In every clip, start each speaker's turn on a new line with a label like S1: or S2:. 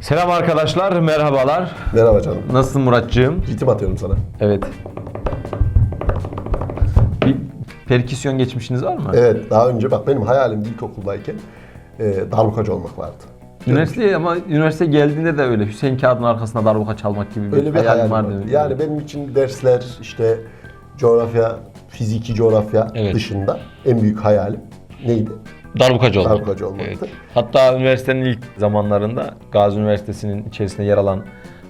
S1: Selam arkadaşlar, merhabalar.
S2: Merhaba canım.
S1: Nasılsın Muratcığım?
S2: Ritim atıyorum sana.
S1: Evet. Bir perküsyon geçmişiniz var mı?
S2: Evet daha önce bak benim hayalim ilkokuldayken e, darbukacı olmak vardı.
S1: Üniversiteye ama üniversiteye geldiğinde de öyle Hüseyin Kağıd'ın arkasında darbuka çalmak gibi bir,
S2: Öyle bir
S1: hayalim
S2: hayalim
S1: vardı.
S2: vardı. Yani benim için dersler işte coğrafya, fiziki coğrafya
S1: Evet.
S2: dışında en büyük hayalim neydi?
S1: Darbukacı olmak.
S2: Darbukacı olmaktı.
S1: Evet. Hatta üniversitenin ilk zamanlarında Gazi Üniversitesi'nin içerisinde yer alan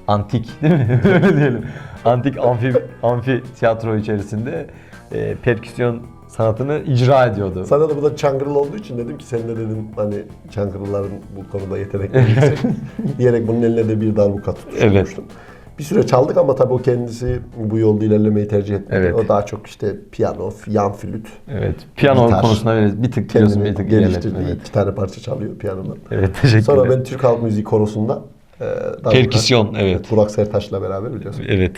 S1: antik değil mi? Öyle diyelim. Antik amfi, amfi tiyatro içerisinde e, perküsyon sanatını icra ediyordu.
S2: Sana da bu da Çankırılı olduğu için dedim ki sen de dedim hani Çankırılıların bu konuda yetenekli yüksek diyerek bunun eline de bir darbuka tutmuş
S1: Evet.
S2: Bir süre çaldık ama tabii o kendisi bu yolda ilerlemeyi tercih etmedi.
S1: Evet.
S2: O daha çok işte piyano, yan flüt,
S1: Evet. Piyano
S2: Gitar.
S1: konusunda bir tık biliyorsun bir tık ilerletme. Evet.
S2: iki tane parça çalıyor piyanodan.
S1: evet teşekkürler.
S2: Sonra ben Türk Halk Müziği Korosunda e, darbuka-
S1: Perküsyon, evet.
S2: Burak Sertaş'la beraber biliyorsun.
S1: Evet.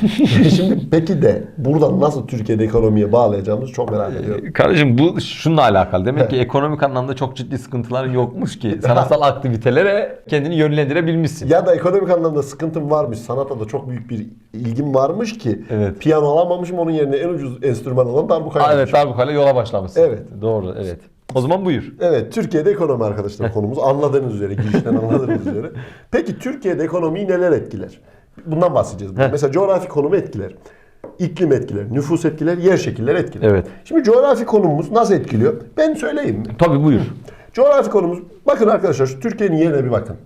S2: Şimdi peki de buradan nasıl Türkiye'de ekonomiye bağlayacağımızı çok merak ediyorum.
S1: Kardeşim bu şununla alakalı. Demek ki ekonomik anlamda çok ciddi sıkıntıların yokmuş ki sanatsal aktivitelere kendini yönlendirebilmişsin.
S2: Ya da ekonomik anlamda sıkıntım varmış, sanata da çok büyük bir ilgim varmış ki
S1: Evet.
S2: piyano alamamışım onun yerine en ucuz enstrüman olan darbukayı
S1: Aa, evet darbukayla yola başlamışsın.
S2: Evet.
S1: Doğru evet. O zaman buyur.
S2: Evet, Türkiye'de ekonomi arkadaşlar konumuz. Anladığınız üzere, girişten anladığınız üzere. Peki Türkiye'de ekonomiyi neler etkiler? Bundan bahsedeceğiz. bugün. Mesela coğrafi konumu etkiler. iklim etkiler, nüfus etkiler, yer şekiller etkiler.
S1: Evet.
S2: Şimdi coğrafi konumumuz nasıl etkiliyor? Ben söyleyeyim mi?
S1: Tabii buyur.
S2: Coğrafi konumuz, bakın arkadaşlar şu Türkiye'nin yerine bir bakın.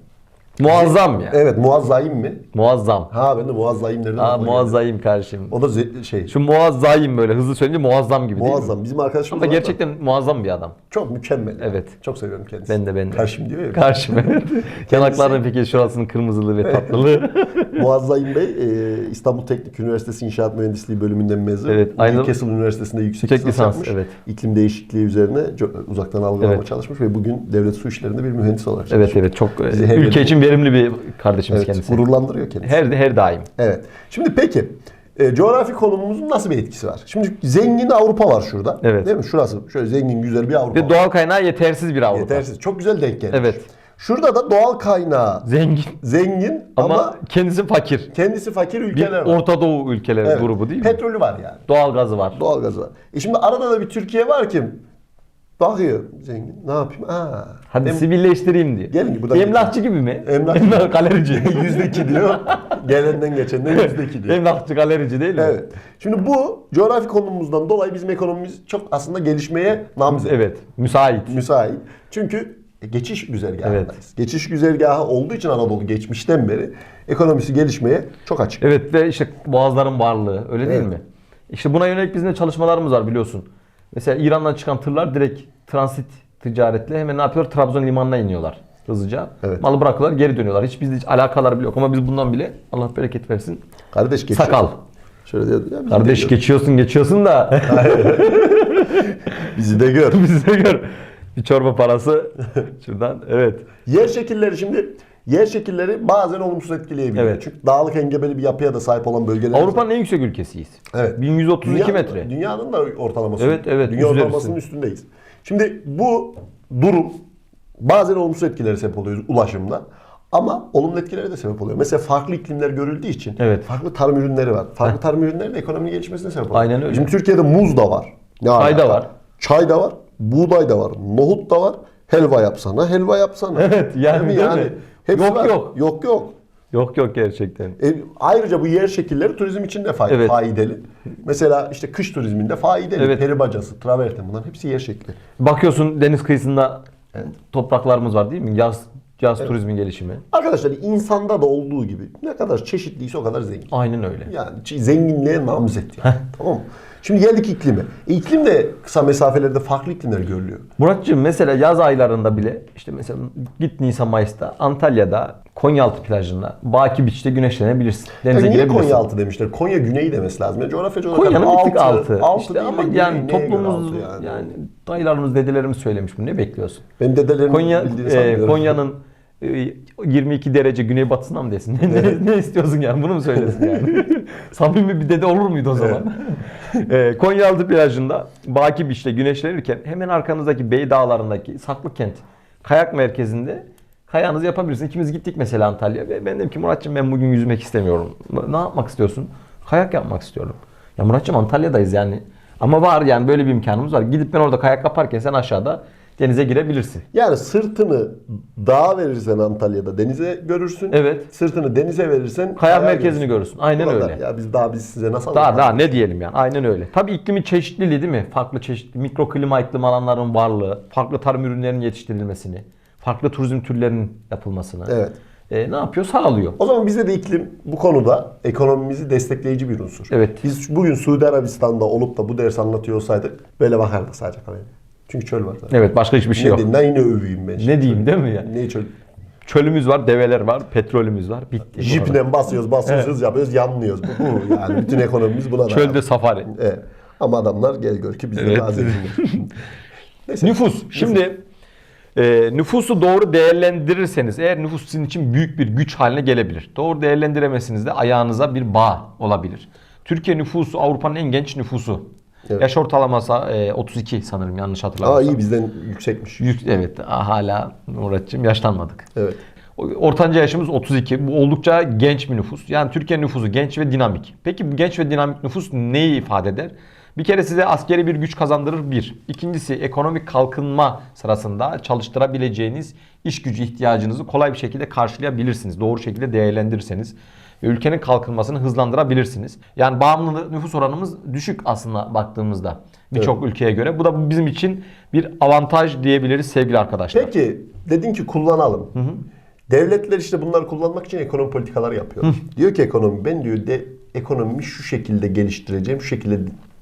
S1: Muazzam ya.
S2: Evet, muazzayım mı?
S1: Muazzam.
S2: Ha ben de muazzayım nereden
S1: Aa
S2: aklıma geldi?
S1: muazzayım kardeşim.
S2: O da ze- şey,
S1: Şu muazzayım böyle hızlı söyleyince muazzam gibi değil mi?
S2: muazzam. Bizim arkadaşımız
S1: Ama
S2: var da
S1: gerçekten muazzam bir adam.
S2: çok mükemmel.
S1: Evet.
S2: Çok seviyorum kendisini.
S1: Ben de ben de.
S2: Karşım diyor ya.
S1: Karşım evet. Yanaklarının peki şurasının kırmızılığı ve tatlılığı.
S2: Muazzayım Bey e, İstanbul Teknik Üniversitesi İnşaat Mühendisliği bölümünden mezun.
S1: Evet, aynı-
S2: Newcastle Üniversitesi'nde yüksek, lisans,
S1: lisans,
S2: yapmış.
S1: evet.
S2: İklim değişikliği üzerine uzaktan algılama
S1: Evet.
S2: çalışmış ve bugün devlet su işlerinde bir mühendis olarak
S1: evet
S2: çalışıyor.
S1: evet çok e,
S2: Bizi her
S1: ülke için verimli bir kardeşimiz
S2: Evet,
S1: kendisi.
S2: gururlandırıyor kendisi.
S1: Her her daim.
S2: Evet. Şimdi peki e, coğrafi konumumuzun nasıl bir etkisi var? Şimdi zengin Avrupa var şurada.
S1: Evet.
S2: Değil mi? Şurası şöyle zengin güzel bir Avrupa.
S1: Ve doğal kaynağı yetersiz bir Avrupa.
S2: Yetersiz. Çok güzel denk gelmiş.
S1: Evet.
S2: Şurada da doğal kaynağı
S1: Zengin
S2: zengin ama,
S1: ama, kendisi fakir.
S2: kendisi fakir
S1: Bir
S2: ülkeler var.
S1: Orta Doğu ülkeleri
S2: Evet.
S1: grubu değil mi?
S2: Petrolü var yani.
S1: Doğal gazı var.
S2: Doğalgazı var. E şimdi arada da bir Türkiye var ki bakıyor zengin. Ne yapayım? Aa.
S1: Hadi
S2: Em-
S1: sivilleştireyim diye.
S2: Gelin ki bu da-
S1: Emlakçı gibi mi?
S2: Emlakçı.
S1: Emlak galerici.
S2: yüzde iki diyor. Gelenden geçenden yüzde iki diyor.
S1: Emlakçı galerici değil mi?
S2: Evet. Şimdi bu coğrafi konumumuzdan dolayı bizim ekonomimiz çok aslında gelişmeye namzet.
S1: Evet. Müsait.
S2: Müsait. Çünkü geçiş güzergahındayız.
S1: Evet.
S2: Geçiş güzergahı olduğu için Anadolu geçmişten beri ekonomisi gelişmeye çok açık.
S1: Evet ve işte boğazların varlığı öyle değil
S2: Evet.
S1: mi? İşte buna yönelik bizim de çalışmalarımız var biliyorsun. Mesela İran'dan çıkan tırlar direkt transit ticaretle hemen ne yapıyor? Trabzon limanına iniyorlar hızlıca.
S2: Evet.
S1: Malı bırakıyorlar geri dönüyorlar. Hiç bizde hiç alakaları bile yok ama biz bundan bile Allah bereket versin.
S2: Kardeş geçiyor.
S1: Sakal.
S2: Şöyle diyordu ya.
S1: Kardeş
S2: de
S1: geçiyorsun geçiyorsun da
S2: Bizi de gör.
S1: bizi de gör. Bir çorba parası şuradan evet.
S2: Yer şekilleri şimdi yer şekilleri bazen olumsuz etkileyebiliyor.
S1: Evet.
S2: Çünkü dağlık engebeli bir yapıya da sahip olan bölgeler.
S1: Avrupa'nın en yüksek ülkesiyiz.
S2: Evet.
S1: 1132
S2: Dünyanın-
S1: metre.
S2: Dünyanın da ortalaması.
S1: Evet, evet,
S2: Dünya ortalamasının üstündeyiz. Şimdi bu durum bazen olumsuz etkileri sebep oluyor ulaşımda. Ama olumlu etkileri de sebep oluyor. Mesela farklı iklimler görüldüğü için
S1: Evet.
S2: farklı tarım ürünleri var. Farklı tarım ürünleri de ekonominin gelişmesine sebep oluyor.
S1: Aynen öyle.
S2: Şimdi Türkiye'de muz da var. Ne
S1: Çay da var.
S2: Çay da var. Buğday da var. Nohut da var. Helva yapsana, helva yapsana.
S1: Evet, yani
S2: Değil mi?
S1: değil mi? Yok,
S2: var.
S1: yok.
S2: Yok yok.
S1: Yok yok gerçekten.
S2: E, ayrıca bu yer şekilleri turizm için de fay-
S1: Evet.
S2: faydalı. Mesela işte kış turizminde faydalı.
S1: Evet.
S2: Peri bacası, traverten bunların hepsi yer şekli.
S1: Bakıyorsun deniz kıyısında topraklarımız var değil mi? Yaz yaz turizmin gelişimi.
S2: Arkadaşlar insanda da olduğu gibi ne kadar çeşitliyse o kadar zengin.
S1: Aynen öyle.
S2: Yani zenginliğe namzet yani. tamam mı? Şimdi geldik iklime. E, iklim de kısa mesafelerde farklı iklimler görülüyor.
S1: Muratcığım mesela yaz aylarında bile işte mesela git Nisan Mayıs'ta Antalya'da Konyaaltı plajında Baki Beach'te güneşlenebilirsin. Denize
S2: niye
S1: girebilirsin.
S2: Konya altı demişler? Konya güneyi demesi lazım. Ya coğrafyacı olarak
S1: Konya'nın bir tık altı.
S2: altı
S1: işte ama yani toplumumuz
S2: altı
S1: yani.
S2: yani?
S1: dayılarımız dedelerimiz söylemiş bunu ne bekliyorsun?
S2: Benim dedelerim
S1: Konya e. Konya'nın e, 22 derece güneybatısına mı desin? Ne, ne, ne istiyorsun yani? Bunu mu söylesin yani? Samimi bir dede olur muydu o zaman? E, Konyaaltı plajında Baki Beach'te güneşlenirken hemen arkanızdaki Bey Dağları'ndaki Saklıkent kayak merkezinde Kayağınızı yapabilirsiniz. İkimiz gittik mesela Antalya'ya ve ben dedim ki Muratçım ben bugün yüzmek istemiyorum. Ne yapmak istiyorsun? Kayak yapmak istiyorum. Ya Muratçım Antalya'dayız yani. Ama var yani böyle bir imkanımız var. Gidip ben orada kayak yaparken sen aşağıda denize girebilirsin.
S2: Yani sırtını dağa verirsen Antalya'da denize görürsün.
S1: Evet.
S2: Sırtını denize verirsen
S1: Kayak merkezini görürsün. Aynen
S2: Bu kadar.
S1: öyle.
S2: Ya biz daha biz size nasıl
S1: Daha daha ne diyelim yani. Aynen öyle. Tabii iklimin çeşitliliği değil mi? Farklı çeşitli mikroklima iklim alanların varlığı, farklı tarım ürünlerinin yetiştirilmesini, farklı turizm türlerinin yapılmasını.
S2: Evet.
S1: e, ne yapıyor? Sağlıyor.
S2: O zaman bizde de iklim bu konuda ekonomimizi destekleyici bir unsur.
S1: Evet.
S2: Biz bugün Suudi Arabistan'da olup da bu ders anlatıyor olsaydık böyle bakardık sadece kaleye. Çünkü çöl var zaten.
S1: Evet başka hiçbir şey
S2: ne
S1: yok.
S2: diyeyim, ne yine öveyim ben.
S1: Ne diyeyim değil mi ya?
S2: Ne çöl?
S1: Çölümüz var, develer var, petrolümüz var. Bitti.
S2: Jipine basıyoruz, basıyoruz, hız yapıyoruz, yanlıyoruz. Bu, bu yani bütün ekonomimiz buna.
S1: Çölde safari.
S2: Evet. Ama adamlar gel gör ki bizde
S1: Evet.
S2: zenginler. Neyse.
S1: Nüfus. Şimdi e, nüfusu doğru değerlendirirseniz eğer nüfus sizin için büyük bir güç haline gelebilir. Doğru değerlendiremezsiniz de ayağınıza bir bağ olabilir. Türkiye nüfusu Avrupa'nın en genç nüfusu.
S2: Evet.
S1: Yaş ortalaması e, 32 sanırım yanlış
S2: Aa
S1: hatırlamıyorsam.
S2: iyi bizden yüksekmiş.
S1: Yük- evet aa, hala Muratçım yaşlanmadık.
S2: Evet.
S1: Ortanca yaşımız 32. Bu oldukça genç bir nüfus. Yani Türkiye nüfusu genç ve dinamik. Peki bu genç ve dinamik nüfus neyi ifade eder? Bir kere size askeri bir güç kazandırır bir. İkincisi ekonomik kalkınma sırasında çalıştırabileceğiniz iş gücü ihtiyacınızı kolay bir şekilde karşılayabilirsiniz. Doğru şekilde değerlendirirseniz. Ülkenin kalkınmasını hızlandırabilirsiniz. Yani bağımlı nüfus oranımız düşük aslında baktığımızda birçok ülkeye göre. Bu da bizim için bir avantaj diyebiliriz sevgili arkadaşlar.
S2: Peki dedin ki kullanalım. Devletler işte bunları kullanmak için ekonomi politikaları yapıyor. Diyor ki ekonomi ben diyor de ekonomimi şu şekilde geliştireceğim, şu şekilde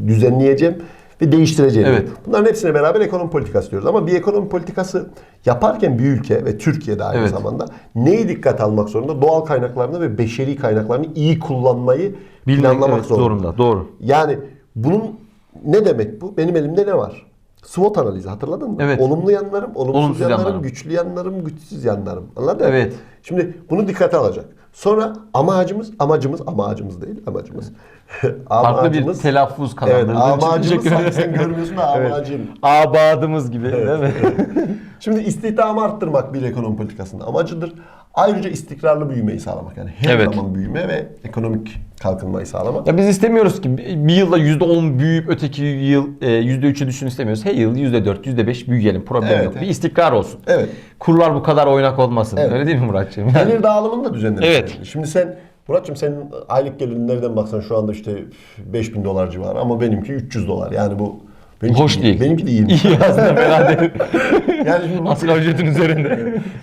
S2: düzenleyeceğim ve değiştireceğim.
S1: Evet.
S2: Bunların hepsine beraber ekonomi politikası diyoruz. Ama bir ekonomi politikası yaparken bir ülke ve Türkiye'de aynı
S1: Evet.
S2: zamanda neyi dikkat almak zorunda? Doğal kaynaklarını ve beşeri kaynaklarını iyi kullanmayı
S1: Bilmek
S2: planlamak
S1: evet,
S2: zorunda.
S1: zorunda. Doğru.
S2: Yani bunun ne demek bu? Benim elimde ne var? SWOT analizi hatırladın mı?
S1: Evet.
S2: Olumlu yanlarım, olumsuz,
S1: Olumsuz
S2: yanlarım,
S1: yanlarım.
S2: güçlü yanlarım, güçsüz yanlarım. Anladın mı?
S1: Evet.
S2: Şimdi bunu dikkate alacak. Sonra amacımız, amacımız, amacımız değil, amacımız.
S1: Farklı bir telaffuz
S2: Evet,
S1: için
S2: amacımız
S1: teşekkür
S2: sanki
S1: ederim.
S2: sen görmüyorsun da
S1: Evet.
S2: amacım.
S1: Abadımız gibi değil mi?
S2: Şimdi istihdamı arttırmak bir ekonomi politikasının amacıdır. Ayrıca istikrarlı büyümeyi sağlamak. Yani her
S1: Evet.
S2: zaman büyüme ve ekonomik kalkınmayı sağlamak.
S1: Ya biz istemiyoruz ki bir yılda %10 büyüyüp öteki yıl e, %3'e düşün istemiyoruz. Her yıl %4, %5 büyüyelim. Problem
S2: Evet,
S1: yok.
S2: evet.
S1: Bir istikrar olsun.
S2: Evet.
S1: Kurlar bu kadar oynak olmasın.
S2: Evet.
S1: Öyle değil mi Muratçığım? Yani-
S2: Gelir dağılımını da düzenlemek.
S1: Evet.
S2: Şimdi sen Muratçım senin aylık gelirin nereden baksan şu anda işte 5000 dolar civarı ama benimki 300 dolar. Yani bu benimki
S1: Hoş değil.
S2: Benimki de iyi.
S1: İyi aslında fena değil.
S2: yani şimdi bu,
S1: Asgari ücretin üzerinde.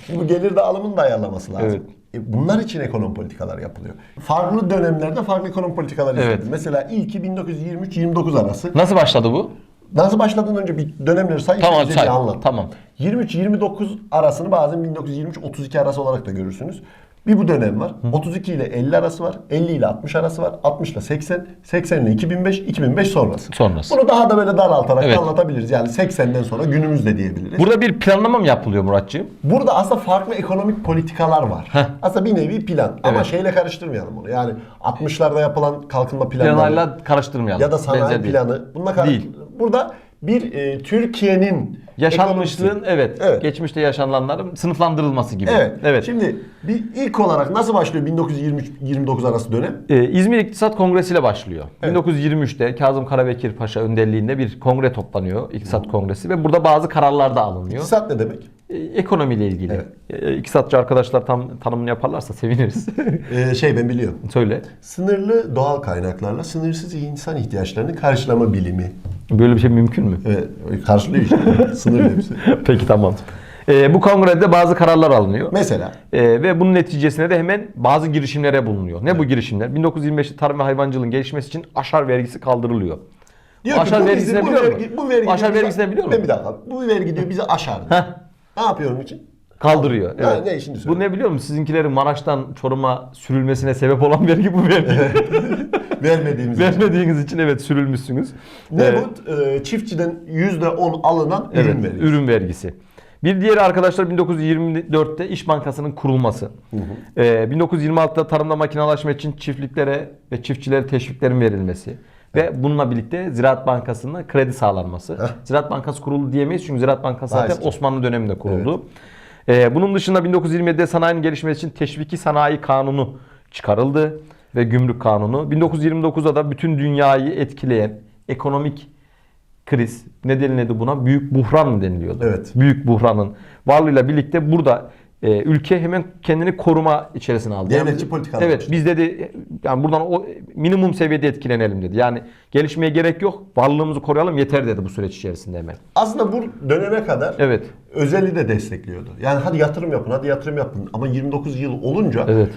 S2: şimdi bu gelir dağılımını da ayarlaması lazım.
S1: Evet.
S2: E, bunlar için ekonomi politikalar yapılıyor. Farklı dönemlerde farklı ekonomi politikalar
S1: Evet.
S2: izledim. Mesela ilki 1923-29 arası.
S1: Nasıl başladı bu?
S2: Nasıl başladığından önce bir dönemleri say,
S1: Tamam say.
S2: anlat.
S1: Tamam.
S2: 23-29 arasını bazen 1923-32 arası olarak da görürsünüz. Bir bu dönem var. 32 ile 50 arası var. 50 ile 60 arası var. 60 ile 80. 80 ile 2005. 2005 sonrası.
S1: Sonrası.
S2: Bunu daha da böyle daraltarak
S1: Evet.
S2: anlatabiliriz. Yani 80'den sonra günümüzde diyebiliriz.
S1: Burada bir planlama mı yapılıyor Muratçığım?
S2: Burada aslında farklı ekonomik politikalar var.
S1: Heh.
S2: Aslında bir nevi plan. Ama
S1: Evet.
S2: şeyle karıştırmayalım bunu. Yani 60'larda yapılan kalkınma planları
S1: Planlarla karıştırmayalım.
S2: ya da sanayi
S1: Benzer değil.
S2: planı. Bununla kar-
S1: Değil.
S2: Burada bir e, Türkiye'nin
S1: Yaşanmışlığın
S2: ekonomisi.
S1: evet,
S2: Evet.
S1: geçmişte yaşananların sınıflandırılması gibi.
S2: Evet.
S1: evet.
S2: Şimdi bir ilk olarak nasıl başlıyor 1923-29 arası dönem?
S1: Ee, İzmir İktisat Kongresi ile başlıyor.
S2: Evet.
S1: 1923'te Kazım Karabekir Paşa önderliğinde bir kongre toplanıyor, İktisat Kongresi ve burada bazı kararlar da alınıyor.
S2: İktisat ne demek?
S1: Ee, ekonomiyle ilgili.
S2: Evet.
S1: İktisatçı arkadaşlar tam tanımını yaparlarsa seviniriz.
S2: Ee, şey ben biliyorum.
S1: Söyle.
S2: Sınırlı doğal kaynaklarla sınırsız insan ihtiyaçlarını karşılama bilimi.
S1: Böyle bir şey mümkün mü?
S2: Evet, karşılıyor işte. Sınırlı hepsi.
S1: Peki tamam. Ee, bu kongrede bazı kararlar alınıyor.
S2: Mesela
S1: Ee, ve bunun neticesinde de hemen bazı girişimlere bulunuyor. Ne bu girişimler? 1925'te tarım ve hayvancılığın gelişmesi için aşar vergisi kaldırılıyor.
S2: diyor ki
S1: aşar
S2: bu,
S1: vergisini
S2: bu,
S1: biliyor
S2: vergi,
S1: musun?
S2: bu vergi
S1: Aşar
S2: diyor bize-
S1: vergisini biliyor
S2: Ben
S1: musun?
S2: bir dakika. Bu vergi diyor bizi aşar. Ne yapıyorum için?
S1: Kaldırıyor. Evet.
S2: ne, şimdi söyle.
S1: bu ne biliyor musun? Sizinkilerin Maraş'tan Çorum'a sürülmesine sebep olan vergi bu vergi.
S2: Vermediğimiz için.
S1: Vermediğiniz için evet sürülmüşsünüz.
S2: Ne
S1: Ee,
S2: bu? Ee, çiftçiden %10 alınan
S1: Evet,
S2: ürün vergisi.
S1: ürün vergisi. Bir diğeri arkadaşlar 1924'te İş Bankası'nın kurulması. Ee, 1926'da tarımda makinalaşma için çiftliklere ve çiftçilere teşviklerin verilmesi. Ve bununla birlikte Ziraat Bankası'na kredi sağlanması.
S2: Heh.
S1: Ziraat Bankası kuruldu diyemeyiz çünkü Ziraat Bankası zaten
S2: eski.
S1: Osmanlı döneminde kuruldu. Ee, bunun dışında 1927'de sanayinin gelişmesi için teşviki sanayi kanunu çıkarıldı ve gümrük kanunu. 1929'da da bütün dünyayı etkileyen ekonomik kriz ne denildi buna? Büyük buhran mı deniliyordu?
S2: Evet.
S1: Büyük buhranın varlığıyla birlikte burada e, ülke hemen kendini koruma içerisine aldı.
S2: Devletçi politikalar
S1: Evet
S2: başladı.
S1: biz dedi yani buradan o minimum seviyede etkilenelim dedi. Yani gelişmeye gerek yok. Varlığımızı koruyalım yeter dedi bu süreç içerisinde hemen.
S2: Aslında bu döneme kadar
S1: Evet.
S2: Özeli de destekliyordu. Yani hadi yatırım yapın, hadi yatırım yapın. Ama 29 yıl olunca
S1: Evet.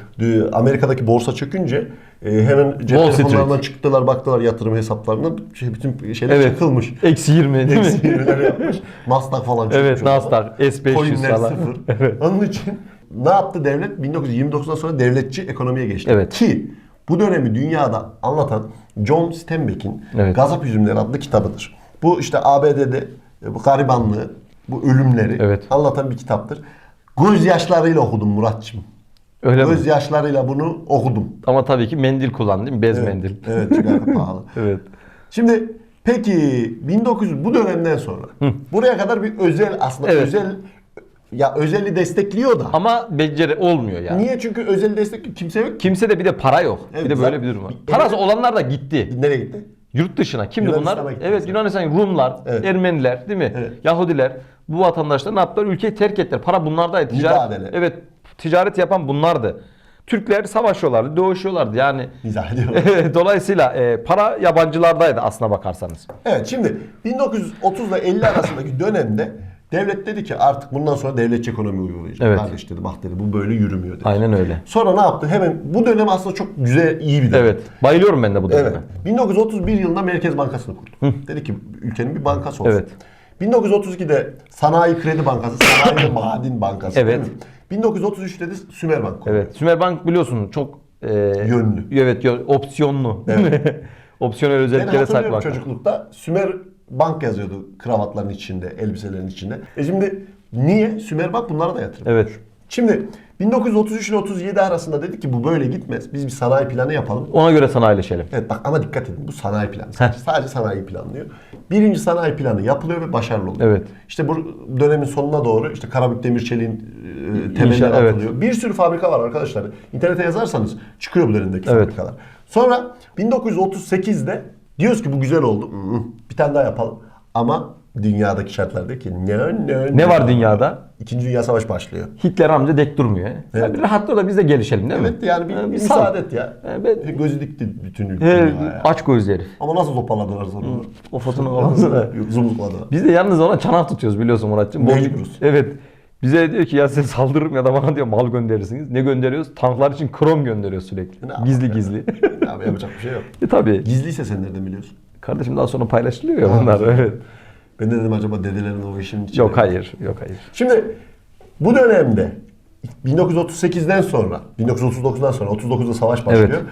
S2: Amerika'daki borsa çökünce e, hemen cep
S1: Wall Street.
S2: telefonlarından çıktılar baktılar yatırım hesaplarına şey, bütün şeyler
S1: Evet.
S2: çıkılmış.
S1: Eksi 20 değil mi?
S2: Eksi yirmiler yapmış. Nasdaq falan çıkmış.
S1: Evet. Nasdaq, S500
S2: Coinler
S1: falan.
S2: sıfır.
S1: Evet.
S2: Onun için ne yaptı devlet? 1929'dan sonra devletçi ekonomiye geçti.
S1: Evet.
S2: Ki bu dönemi dünyada anlatan John Steinbeck'in
S1: Evet.
S2: Gazap Yüzümleri adlı kitabıdır. Bu işte ABD'de e, bu garibanlığı, bu ölümleri
S1: Evet.
S2: anlatan bir kitaptır. Gözyaşlarıyla okudum Muratçım.
S1: Öyle mi?
S2: Gözyaşlarıyla bunu okudum.
S1: Ama tabii ki mendil kullandı değil mi? Bez mendil.
S2: Evet, çünkü pahalı.
S1: Evet.
S2: Şimdi peki 1900 bu dönemden sonra buraya kadar bir özel aslında
S1: Evet.
S2: özel ya özeli destekliyor da.
S1: Ama beceri olmuyor yani.
S2: Niye? Çünkü özeli destekliyor kimse yok. ki.
S1: Kimse de bir de para yok.
S2: Evet,
S1: bir de böyle bir durum var.
S2: Evet.
S1: Parası olanlar da gitti.
S2: Nereye gitti?
S1: Yurt dışına. Kimdi bunlar? Evet
S2: mesela.
S1: Yunanistan, Rumlar,
S2: Evet.
S1: Ermeniler değil mi?
S2: Evet.
S1: Yahudiler. Bu vatandaşlar ne yaptılar? Ülkeyi terk ettiler. Para bunlardaydı. Ticaret,
S2: Mübadele.
S1: evet. Ticaret yapan bunlardı. Türkler savaşıyorlardı, dövüşüyorlardı. Yani
S2: ediyorum.
S1: dolayısıyla e, para yabancılardaydı aslına bakarsanız.
S2: evet şimdi 1930 ile 50 arasındaki dönemde devlet dedi ki artık bundan sonra devletçi ekonomi uygulayacak.
S1: Evet.
S2: Kardeş dedi bak dedi bu böyle yürümüyor dedi.
S1: Aynen öyle.
S2: Sonra ne yaptı? Hemen bu dönem aslında çok güzel iyi bir dönem.
S1: Evet. Bayılıyorum ben de bu döneme.
S2: Evet. 1931 yılında Merkez Bankası'nı kurdu. Dedi ki ülkenin bir bankası olsun.
S1: Evet.
S2: 1932'de Sanayi Kredi Bankası, Sanayi ve Maden Bankası.
S1: Evet.
S2: değil mi? 1933'te de Sümerbank kurdu.
S1: Evet. Sümerbank biliyorsun çok e,
S2: Yönlü.
S1: Evet, yön- opsiyonlu. Mi? Opsiyonel
S2: Ben
S1: özelliklere sahip
S2: hatırlıyorum
S1: banka.
S2: çocuklukta Sümer Bank yazıyordu kravatların içinde, elbiselerin içinde. E şimdi niye? Sümer Bank bunlara da yatırım.
S1: Evet.
S2: Şimdi 1933 ile 37 arasında dedi ki bu böyle gitmez. Biz bir sanayi planı yapalım.
S1: Ona göre sanayileşelim.
S2: Evet bak ama dikkat edin bu sanayi planı. Sadece, sadece sanayi planlıyor. Birinci sanayi planı yapılıyor ve başarılı oluyor.
S1: Evet.
S2: İşte bu dönemin sonuna doğru işte Karabük Demir Çelik'in e, temelleri
S1: İnşa- evet.
S2: atılıyor. Bir sürü fabrika var arkadaşlar. İnternete yazarsanız çıkıyor bu dönemdeki
S1: Evet.
S2: fabrikalar. Sonra 1938'de diyoruz ki bu güzel oldu. Bir tane daha yapalım. Ama dünyadaki şartlar diyor ki ne ne
S1: Ne var dünyada?
S2: İkinci Dünya Savaşı başlıyor.
S1: Hitler amca dek durmuyor. Ya
S2: Evet.
S1: bir rahatla da biz de gelişelim değil mi?
S2: Evet yani bir, bir
S1: sal.
S2: müsaade et ya.
S1: Ha, ben-
S2: Gözü dikti bütün ülke.
S1: He,
S2: dünyaya.
S1: aç gözlü herif.
S2: Ama nasıl toparladılar sonra?
S1: O fotoğrafını alsana.
S2: Yok zumzukladılar.
S1: Biz de yalnız ona çanak tutuyoruz biliyorsun Muratcığım. Bu-
S2: Mecburuz.
S1: Evet. Bize diyor ki ya size saldırırım ya da bana diyor mal gönderirsiniz. Ne gönderiyoruz? Tanklar için krom gönderiyoruz sürekli.
S2: Ne
S1: gizli
S2: ya?
S1: gizli.
S2: Abi yapacak bir şey yok.
S1: e tabi.
S2: Gizliyse sen nereden biliyorsun?
S1: Kardeşim daha sonra paylaşılıyor ya bunlar. Evet.
S2: Ben de dedim acaba dedelerin o işin içinde.
S1: Yok hayır. Yok hayır.
S2: Şimdi bu dönemde 1938'den sonra, 1939'dan sonra 39'da savaş başlıyor.
S1: Evet.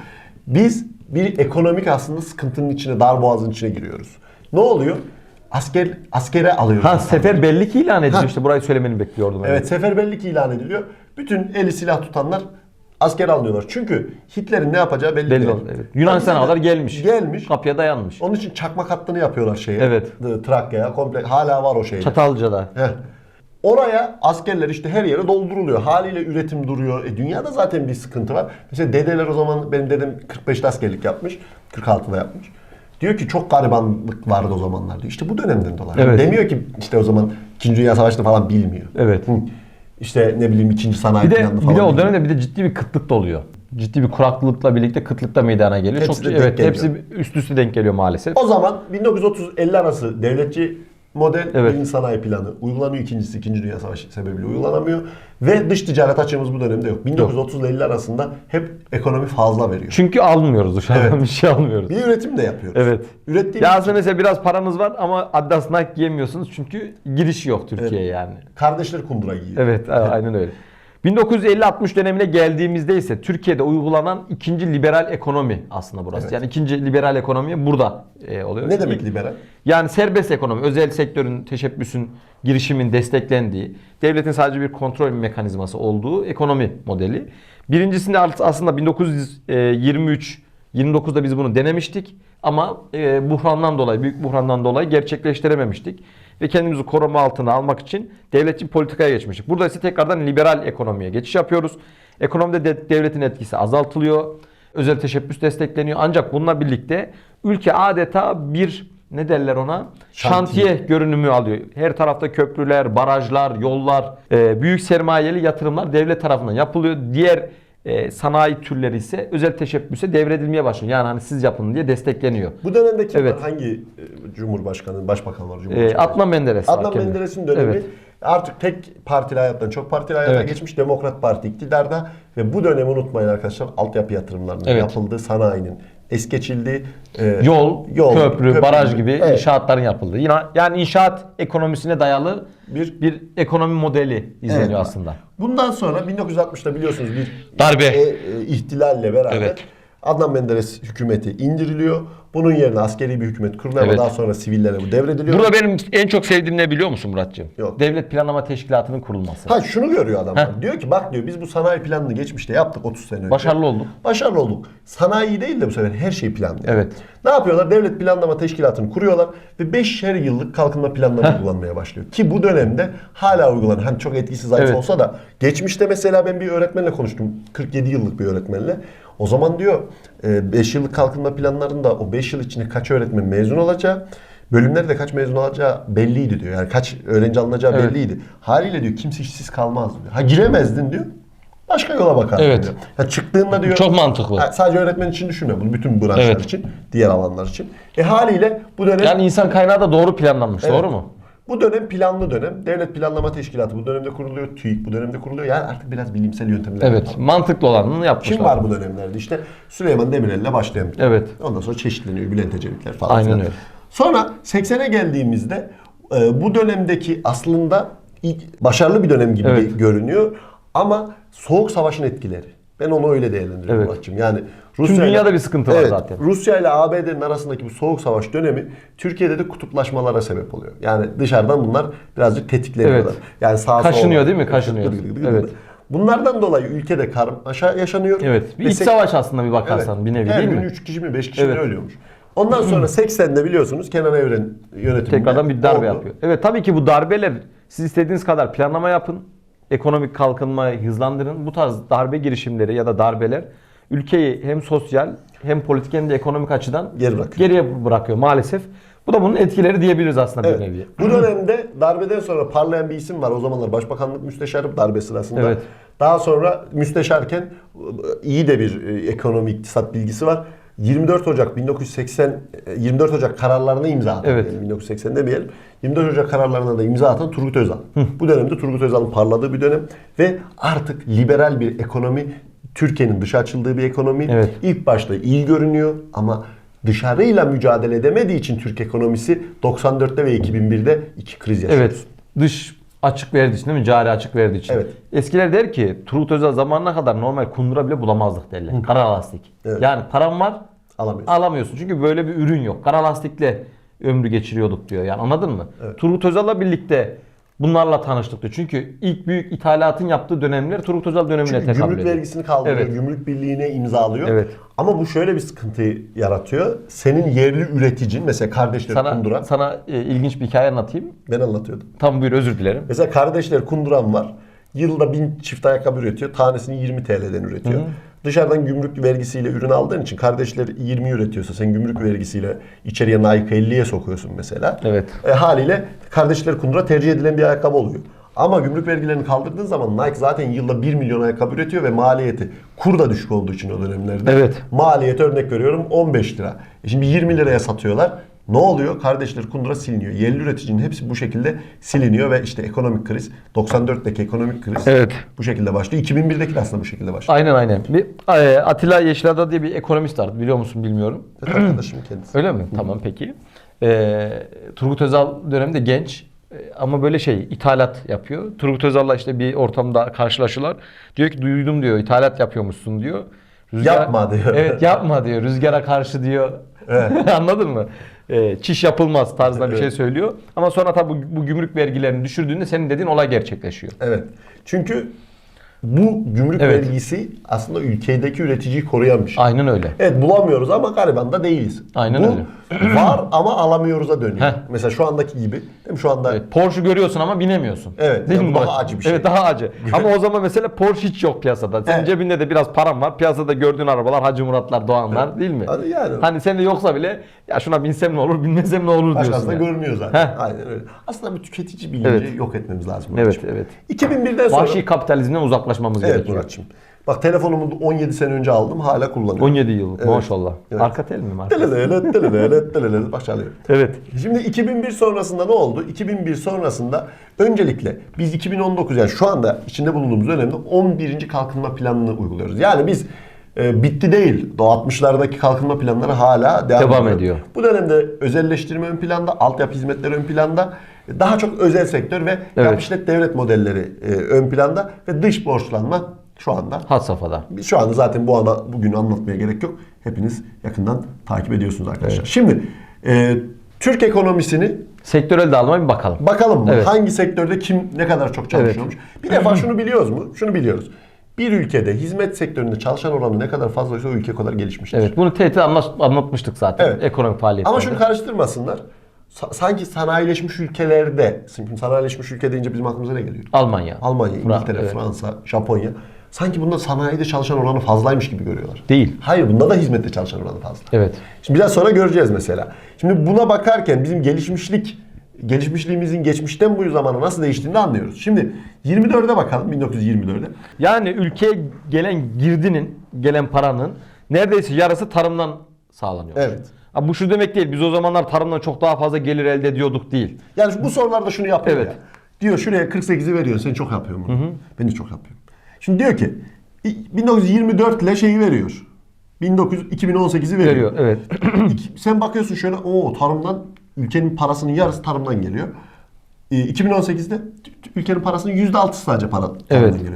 S2: Biz bir ekonomik aslında sıkıntının içine, darboğazın içine giriyoruz. Ne oluyor? Asker askere alıyoruz.
S1: Ha sefer belli ki ilan ediliyor
S2: Ha.
S1: işte burayı söylemeni bekliyordum.
S2: Evet seferberlik ilan ediliyor. Bütün eli silah tutanlar asker alınıyorlar. Çünkü Hitler'in ne yapacağı belli,
S1: Belli
S2: değil.
S1: oldu. Evet. Yunanistan'a
S2: Tabii
S1: kadar gelmiş.
S2: Gelmiş.
S1: Kapıya dayanmış.
S2: Onun için çakmak hattını yapıyorlar şeye.
S1: Evet.
S2: Trakya'ya komple hala var o şeyler.
S1: Çatalca'da.
S2: Heh. Oraya askerler işte her yere dolduruluyor. Haliyle üretim duruyor. E, dünyada zaten bir sıkıntı var. Mesela dedeler o zaman benim dedem 45'te askerlik yapmış. 46'da yapmış. Diyor ki çok garibanlık vardı o zamanlar diyor. İşte bu dönemden dolayı.
S1: Evet.
S2: Demiyor ki işte o zaman 2. Dünya Savaşı'nı falan bilmiyor.
S1: Evet.
S2: Hı. İşte ne bileyim ikinci sanayi
S1: Bir de,
S2: falan.
S1: bir de o dönemde bir de ciddi bir kıtlık da oluyor. Ciddi bir kuraklıkla birlikte kıtlık da meydana geliyor.
S2: Hepsi
S1: Çok
S2: de
S1: evet
S2: geliyor.
S1: hepsi üst üste denk geliyor maalesef.
S2: O zaman 1930-50 arası devletçi model
S1: Evet.
S2: birinci sanayi planı uygulanıyor. İkincisi 2. Dünya Savaşı sebebiyle uygulanamıyor. Ve dış ticaret açığımız bu dönemde yok. 1930 ile 50 arasında hep ekonomi fazla veriyor.
S1: Çünkü almıyoruz dışarıdan
S2: Evet.
S1: bir şey almıyoruz.
S2: Bir üretim de yapıyoruz.
S1: Evet.
S2: Ürettiğimiz
S1: Ya aslında mesela biraz paranız var ama Adidas Nike giyemiyorsunuz çünkü giriş yok Türkiye'ye yani.
S2: kardeşler kundura giyiyor.
S1: Evet aynen öyle. 1950-60 dönemine geldiğimizde ise Türkiye'de uygulanan ikinci liberal ekonomi aslında burası.
S2: Evet.
S1: Yani ikinci liberal ekonomi burada e, oluyor.
S2: Ne demek liberal?
S1: Yani serbest ekonomi, özel sektörün, teşebbüsün, girişimin desteklendiği, devletin sadece bir kontrol mekanizması olduğu ekonomi modeli. Birincisinde as- aslında 1923 29'da biz bunu denemiştik ama e, buhrandan dolayı, büyük buhrandan dolayı gerçekleştirememiştik. Ve kendimizi koruma altına almak için devletçi politikaya geçmiştik. Burada ise tekrardan liberal ekonomiye geçiş yapıyoruz. Ekonomide de- devletin etkisi azaltılıyor. Özel teşebbüs destekleniyor. Ancak bununla birlikte ülke adeta bir ne derler ona?
S2: Şantiye.
S1: Şantiye görünümü alıyor. Her tarafta köprüler, barajlar, yollar, e, büyük sermayeli yatırımlar devlet tarafından yapılıyor. Diğer e, sanayi türleri ise özel teşebbüse devredilmeye başlıyor. Yani hani siz yapın diye destekleniyor.
S2: Bu dönemde kim
S1: Evet.
S2: var? Hangi e, Cumhurbaşkanı, Başbakan var?
S1: E,
S2: Cumhurbaşkanı.
S1: Adnan Menderes
S2: Adnan. Menderes'in dönemi
S1: Evet.
S2: artık tek partili hayattan çok partili hayata
S1: Evet.
S2: geçmiş Demokrat Parti iktidarda ve bu dönemi unutmayın arkadaşlar altyapı yatırımlarının
S1: Evet.
S2: yapıldığı sanayinin es geçildiği e,
S1: Yol,
S2: yol,
S1: köprü, baraj gibi
S2: Evet.
S1: inşaatların yapıldığı. Yine yani inşaat ekonomisine dayalı
S2: Bir-
S1: bir ekonomi modeli izleniyor
S2: Evet.
S1: aslında.
S2: Bundan sonra 1960'da biliyorsunuz bir
S1: Darbe.
S2: e, e, ihtilalle beraber
S1: Evet.
S2: Adnan Menderes hükümeti indiriliyor. Bunun yerine askeri bir hükümet kuruluyor ama
S1: Evet.
S2: daha sonra sivillere bu devrediliyor.
S1: Burada benim en çok sevdiğim ne biliyor musun Muratcığım?
S2: Yok.
S1: Devlet Planlama Teşkilatı'nın kurulması.
S2: Ha şunu görüyor adamlar. Diyor ki bak diyor biz bu sanayi planını geçmişte yaptık 30 sene önce.
S1: Başarılı olduk.
S2: Başarılı olduk. Sanayi değil de bu sefer her şeyi planlıyor.
S1: Evet.
S2: Ne yapıyorlar? Devlet Planlama Teşkilatı'nı kuruyorlar ve 5'er yıllık kalkınma planları uygulanmaya başlıyor. Ki bu dönemde hala uygulanan, hani çok etkisiz zayıf
S1: Evet.
S2: olsa da geçmişte mesela ben bir öğretmenle konuştum. 47 yıllık bir öğretmenle. O zaman diyor 5 yıllık kalkınma planlarında o 5 yıl içinde kaç öğretmen mezun olacağı, bölümlerde kaç mezun olacağı belliydi diyor. Yani kaç öğrenci alınacağı
S1: Evet.
S2: belliydi. Haliyle diyor kimse işsiz kalmaz diyor. Ha giremezdin diyor. Başka yola bakar
S1: Evet.
S2: diyor. Ha, çıktığında diyor.
S1: Çok mantıklı.
S2: Ha, sadece öğretmen için düşünme bunu bütün branşlar
S1: Evet.
S2: için, diğer alanlar için. E haliyle bu dönem
S1: Yani insan kaynağı da doğru planlanmış.
S2: Evet.
S1: Doğru mu?
S2: Bu dönem planlı dönem. Devlet Planlama Teşkilatı bu dönemde kuruluyor. TÜİK bu dönemde kuruluyor. Yani artık biraz bilimsel yöntemler.
S1: Evet. Mantıklı olanını yapmışlar.
S2: Kim var bu dönemlerde? İşte Süleyman Demirel'le başlayan.
S1: Evet.
S2: Ondan sonra çeşitleniyor. Bülent Ecevitler falan.
S1: Aynen öyle.
S2: Sonra 80'e geldiğimizde e, bu dönemdeki aslında ilk başarılı bir dönem gibi
S1: Evet.
S2: görünüyor. Ama Soğuk Savaş'ın etkileri. Ben onu öyle değerlendiriyorum
S1: Evet.
S2: Yani
S1: Tüm
S2: Rusya
S1: dünyada bir sıkıntı var zaten.
S2: Rusya ile ABD'nin arasındaki bu soğuk savaş dönemi Türkiye'de de kutuplaşmalara sebep oluyor. Yani dışarıdan bunlar birazcık tetikleniyorlar.
S1: Evet.
S2: Yani sağa
S1: Kaşınıyor
S2: sola-
S1: değil mi? Kaşınıyor.
S2: Gıdı gıdı gıdı
S1: Evet.
S2: gıdı. Bunlardan dolayı ülkede karmaşa yaşanıyor.
S1: Evet. Bir iç savaş aslında bir bakarsan
S2: Evet.
S1: bir nevi
S2: Her
S1: değil
S2: gün
S1: mi?
S2: 3 kişi mi 5 kişi
S1: Evet.
S2: mi ölüyormuş. Ondan sonra 80'de biliyorsunuz Kenan Evren yönetiminde
S1: Tekrardan bir darbe
S2: oldu.
S1: yapıyor. Evet tabii ki bu darbeler siz istediğiniz kadar planlama yapın. Ekonomik kalkınmayı hızlandırın. Bu tarz darbe girişimleri ya da darbeler ülkeyi hem sosyal hem politik hem de ekonomik açıdan
S2: Geri bırakıyor.
S1: geriye bırakıyor maalesef. Bu da bunun etkileri diyebiliriz aslında
S2: Evet.
S1: bir nevi.
S2: Bu dönemde darbeden sonra parlayan bir isim var. O zamanlar Başbakanlık Müsteşarı darbe sırasında.
S1: Evet.
S2: Daha sonra müsteşarken iyi de bir e, ekonomi iktisat bilgisi var. 24 Ocak 1980 e, 24 Ocak kararlarına imza atan
S1: Evet.
S2: diyelim, 1980 demeyelim. 24 Ocak kararlarına da imza atan Turgut Özal. Bu dönemde Turgut Özal'ın parladığı bir dönem ve artık liberal bir ekonomi Türkiye'nin dışa açıldığı bir ekonomi.
S1: Evet.
S2: İlk başta iyi görünüyor ama dışarıyla mücadele edemediği için Türk ekonomisi 94'te ve 2001'de iki kriz yaşıyor.
S1: Evet. Dış açık verdiği için değil mi? Cari açık verdiği için.
S2: Evet.
S1: Eskiler der ki Turgut Özal zamanına kadar normal kundura bile bulamazdık derler. Kara lastik.
S2: Evet.
S1: Yani param var
S2: Alamıyorsun.
S1: alamıyorsun. Çünkü böyle bir ürün yok. Kara lastikle ömrü geçiriyorduk diyor. Yani anladın mı? Turgut Özal'la birlikte bunlarla tanıştık diyor. Çünkü ilk büyük ithalatın yaptığı dönemler Turgut Özal dönemine
S2: Çünkü
S1: tekabül
S2: gümrük
S1: ediyor.
S2: vergisini kaldırıyor,
S1: Evet.
S2: gümrük birliğine imzalıyor.
S1: Evet.
S2: Ama bu şöyle bir sıkıntı yaratıyor. Senin yerli üreticin, mesela kardeşler
S1: Sana,
S2: Kunduran,
S1: sana e, ilginç bir hikaye anlatayım.
S2: ben anlatıyordum.
S1: Tam buyur özür dilerim.
S2: Mesela kardeşler Kunduran var. Yılda bin çift ayakkabı üretiyor. Tanesini 20 TL'den üretiyor. Dışarıdan gümrük vergisiyle ürün aldığın için kardeşler 20 üretiyorsa sen gümrük vergisiyle içeriye Nike 50'ye sokuyorsun mesela.
S1: Evet.
S2: E, haliyle kardeşler Kundura tercih edilen bir ayakkabı oluyor. Ama gümrük vergilerini kaldırdığın zaman Nike zaten yılda 1 milyon ayakkabı üretiyor ve maliyeti kur da düşük olduğu için o dönemlerde.
S1: Evet.
S2: Maliyet örnek veriyorum 15 lira. E şimdi 20 liraya satıyorlar. Ne oluyor? Kardeşler Kundura siliniyor. Yerli üreticinin hepsi bu şekilde siliniyor ve işte ekonomik kriz, 94'teki ekonomik kriz
S1: Evet.
S2: bu şekilde başlıyor. 2001'deki de aslında bu şekilde başlıyor.
S1: Aynen aynen. Bir, e, Atilla Yeşilada diye bir ekonomist vardı. Biliyor musun bilmiyorum.
S2: Evet, arkadaşım kendisi.
S1: Öyle mi? Tamam peki. Ee, Turgut Özal döneminde genç e, ama böyle şey ithalat yapıyor. Turgut Özal'la işte bir ortamda karşılaşırlar. Diyor ki duydum diyor ithalat yapıyormuşsun diyor.
S2: Yapma diyor.
S1: Evet yapma diyor. Rüzgara karşı diyor. Anladın mı? Ee, çiş yapılmaz tarzında bir
S2: Evet.
S1: şey söylüyor. Ama sonra tabi bu, bu gümrük vergilerini düşürdüğünde senin dediğin olay gerçekleşiyor.
S2: Evet. Çünkü bu gümrük
S1: Evet.
S2: vergisi aslında ülkedeki üreticiyi koruyan bir şey.
S1: Aynen öyle.
S2: Evet bulamıyoruz ama gariban da değiliz.
S1: Aynen
S2: Bu
S1: öyle.
S2: Var ama alamıyoruz'a dönüyor.
S1: Heh.
S2: Mesela şu andaki gibi. Değil mi? Şu anda
S1: Evet, Porsche görüyorsun ama binemiyorsun.
S2: Evet,
S1: Değil
S2: yani
S1: mi
S2: daha
S1: Murat?
S2: acı bir şey.
S1: Evet daha acı. ama o zaman mesela Porsche hiç yok piyasada. Senin
S2: Evet.
S1: cebinde de biraz param var. Piyasada gördüğün arabalar Hacı Muratlar, Doğanlar değil mi?
S2: Hani yani.
S1: Hani senin de yoksa bile ya şuna binsem ne olur, binmesem ne olur diyorsun.
S2: başkasında
S1: ya.
S2: görünüyor zaten.
S1: Heh.
S2: Aynen öyle. Aslında bu tüketici bilinci
S1: Evet.
S2: yok etmemiz lazım.
S1: Evet,
S2: Muratçım.
S1: evet.
S2: 2001'den sonra...
S1: Vahşi kapitalizmden uzaklaşmamız
S2: Evet
S1: gerekiyor.
S2: Muratçım. Bak telefonumu 17 sene önce aldım hala kullanıyorum.
S1: 17 yıl
S2: Evet.
S1: maşallah.
S2: Evet.
S1: Arka tel mi marka?
S2: Telelele, telelele, telelele. Bak çalıyor.
S1: Evet.
S2: Şimdi 2001 sonrasında ne oldu? 2001 sonrasında öncelikle biz 2019 yani şu anda içinde bulunduğumuz dönemde 11. kalkınma planını uyguluyoruz. Yani biz e, bitti değil. O 60'lardaki kalkınma planları hala devam,
S1: Devam ediyor.
S2: Bu dönemde özelleştirme ön planda, altyapı hizmetleri ön planda. Daha çok özel sektör ve
S1: Evet.
S2: yap işlet devlet modelleri e, ön planda ve dış borçlanma şu anda
S1: Had safhada.
S2: şu anda zaten bu ana bugün anlatmaya gerek yok. Hepiniz yakından takip ediyorsunuz arkadaşlar. Şimdi e, Türk ekonomisini
S1: Sektörel dağılıma bir bakalım.
S2: bakalım mı?
S1: Evet.
S2: Hangi sektörde kim ne kadar çok çalışıyormuş? Bir defa şunu biliyoruz mu? Şunu biliyoruz. Bir ülkede hizmet sektöründe çalışan oranı ne kadar fazlaysa o ülke kadar gelişmiştir.
S1: Evet bunu anlat, anlatmıştık zaten.
S2: Evet.
S1: Ekonomik faaliyetlerde.
S2: Ama şunu karıştırmasınlar. Sa- sanki sanayileşmiş ülkelerde, şimdi sanayileşmiş ülke deyince bizim aklımıza ne geliyor?
S1: Almanya.
S2: Almanya,
S1: Fra-
S2: İngiltere,
S1: evet.
S2: Fransa, Japonya. Sanki bunda sanayide çalışan oranı fazlaymış gibi görüyorlar.
S1: Değil.
S2: Hayır bunda da hizmette çalışan oranı fazla.
S1: Evet.
S2: Şimdi biraz sonra göreceğiz mesela. Şimdi buna bakarken bizim gelişmişlik, gelişmişliğimizin geçmişten bu zamana nasıl değiştiğini de anlıyoruz. Şimdi 24'e bakalım 1924'e.
S1: Yani ülkeye gelen girdinin, gelen paranın neredeyse yarısı tarımdan sağlanıyor.
S2: Evet.
S1: Ha, bu şu demek değil. Biz o zamanlar tarımdan çok daha fazla gelir elde ediyorduk değil.
S2: Yani bu sorularda şunu yapıyor
S1: Evet.
S2: ya. Diyor şuraya 48'i veriyorsun sen çok yapıyorsun bunu. Ben de çok yapıyorum. Şimdi diyor ki 1924 ile şeyi veriyor. 1900, 2018'i veriyor.
S1: Veriyor. Evet.
S2: Sen bakıyorsun şöyle o tarımdan ülkenin parasının yarısı tarımdan geliyor. E, 2018'de t- t- ülkenin parasının %6'sı sadece para
S1: Evet.
S2: geliyor.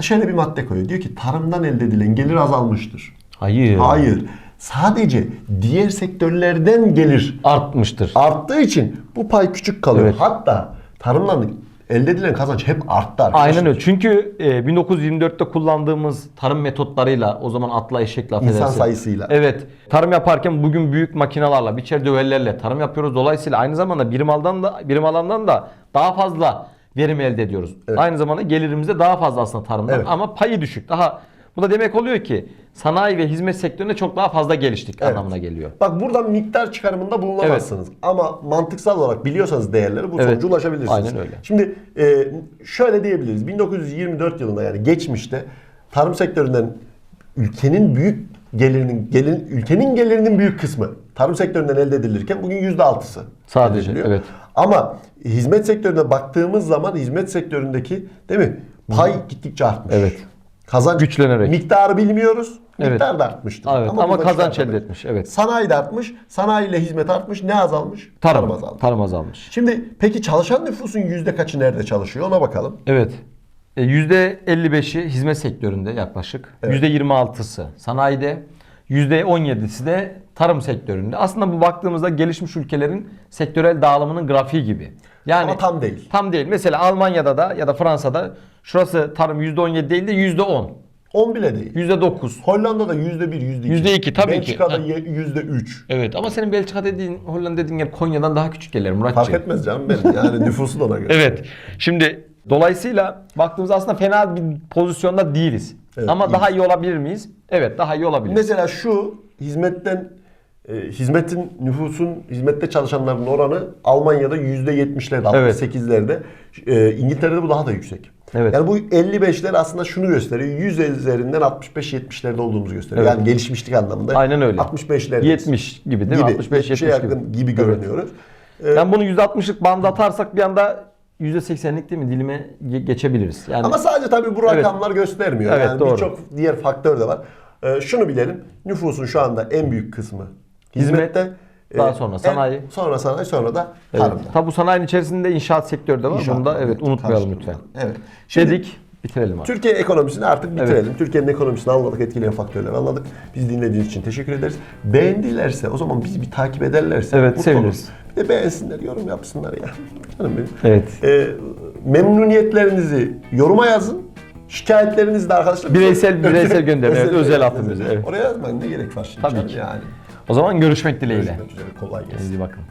S2: Şöyle bir madde koyuyor. Diyor ki tarımdan elde edilen gelir azalmıştır.
S1: Hayır.
S2: Hayır. Sadece diğer sektörlerden gelir
S1: Artmıştır.
S2: arttığı için bu pay küçük kalıyor.
S1: Evet.
S2: Hatta tarımdan elde edilen kazanç hep arttı arkadaşlar.
S1: Aynen öyle. Çünkü e, 1924'te kullandığımız tarım metotlarıyla o zaman atla eşekle
S2: İnsan
S1: affedersin.
S2: sayısıyla.
S1: Evet. Tarım yaparken bugün büyük makinalarla, biçer dövellerle tarım yapıyoruz. Dolayısıyla aynı zamanda birim alandan da birim alandan da daha fazla verim elde ediyoruz. Aynı zamanda gelirimiz de daha fazla aslında tarımdan
S2: Evet.
S1: ama payı düşük. Daha bu da demek oluyor ki sanayi ve hizmet sektöründe çok daha fazla geliştik
S2: Evet.
S1: anlamına geliyor.
S2: Bak buradan miktar çıkarımında bulunamazsınız. Ama mantıksal olarak biliyorsanız değerleri bu
S1: Evet.
S2: sonuca ulaşabilirsiniz.
S1: Aynen öyle.
S2: Şimdi e, şöyle diyebiliriz. 1924 yılında yani geçmişte tarım sektöründen ülkenin büyük gelirinin gelin ülkenin gelirinin büyük kısmı tarım sektöründen elde edilirken bugün %6'sı.
S1: Sadece,
S2: elde ediliyor.
S1: evet.
S2: Ama hizmet sektörüne baktığımız zaman hizmet sektöründeki değil mi? Pay gittikçe artmış.
S1: Evet.
S2: Kazanç
S1: Güçlenerek.
S2: Miktarı bilmiyoruz.
S1: Evet.
S2: Miktar da artmıştır.
S1: Evet, ama
S2: buradan
S1: kazanç elde etmiş, evet.
S2: Sanayi de artmış. Sanayiyle hizmet artmış. Ne azalmış?
S1: Tarım,
S2: azalmış.
S1: tarım azalmış.
S2: Şimdi peki çalışan nüfusun yüzde kaçı nerede çalışıyor? Ona bakalım.
S1: Evet. E, %55'i hizmet sektöründe yaklaşık.
S2: Evet.
S1: %26'sı sanayide. %17'si de tarım sektöründe. Aslında bu baktığımızda gelişmiş ülkelerin sektörel dağılımının grafiği gibi. Yani
S2: Ama tam değil.
S1: Tam değil. Mesela Almanya'da da ya da Fransa'da şurası tarım %17 değil de %10,
S2: 10 bile değil.
S1: %9.
S2: Hollanda'da yüzde bir, yüzde iki.
S1: Yüzde iki, tabii ki.
S2: Belçika'da ye- yüzde üç.
S1: Evet ama senin Belçika dediğin, Hollanda dediğin yer Konya'dan daha küçük yerler Muratçığım.
S2: Fark etmez canım benim. Yani nüfusu da ona göre.
S1: Evet. Şimdi dolayısıyla baktığımızda aslında fena bir pozisyonda değiliz.
S2: Evet,
S1: Ama
S2: iyiyiz.
S1: daha iyi olabilir miyiz? Evet, daha iyi olabiliriz.
S2: Mesela şu hizmetten e, hizmetin nüfusun hizmette çalışanların oranı Almanya'da yüzde yetmişlerde,
S1: Evet.
S2: 68'lerde. E, İngiltere'de bu daha da yüksek.
S1: Evet.
S2: Yani bu 55'ler aslında şunu gösteriyor. 100 üzerinden 65-70'lerde olduğumuzu gösteriyor.
S1: Evet.
S2: Yani gelişmişlik anlamında.
S1: Aynen öyle.
S2: 65'lerde.
S1: 70 gibi değil mi? 65 70
S2: 70'e yakın gibi, görünüyoruz. E,
S1: Ben bunu %60'lık bandı atarsak bir anda %80'lik değil mi dilime ge- geçebiliriz. Yani
S2: Ama sadece tabii bu rakamlar göstermiyor.
S1: Evet,
S2: yani
S1: doğru.
S2: birçok diğer faktör de var. Ee, şunu bilelim. Nüfusun şu anda en büyük kısmı hizmette.
S1: daha
S2: e,
S1: sonra
S2: en-
S1: sanayi.
S2: sonra sanayi, sonra da
S1: evet.
S2: tarımda.
S1: Tabi bu sanayinin içerisinde inşaat sektörü de var.
S2: İnşaat
S1: Bunu da evet unutmayalım lütfen.
S2: Evet. Şimdi
S1: Dedik, bitirelim abi.
S2: Türkiye ekonomisini artık bitirelim. Türkiye'nin ekonomisini anladık, etkileyen faktörleri anladık. Biz dinlediğiniz için teşekkür ederiz. Beğendilerse, o zaman bizi bir takip ederlerse
S1: Evet, seviniriz.
S2: oluruz. Bir de beğensinler, yorum yapsınlar ya. Canım benim.
S1: Evet.
S2: Ee, memnuniyetlerinizi yoruma yazın. Şikayetlerinizi de arkadaşlar
S1: Bireysel- bireysel gönderin. Evet, özel atın bize, evet.
S2: Oraya yazmayın ne gerek var şimdi
S1: Tabii ki.
S2: yani.
S1: O zaman görüşmek dileğiyle.
S2: Görüşmek üzere. Kolay gelsin.
S1: Kendinize bakın.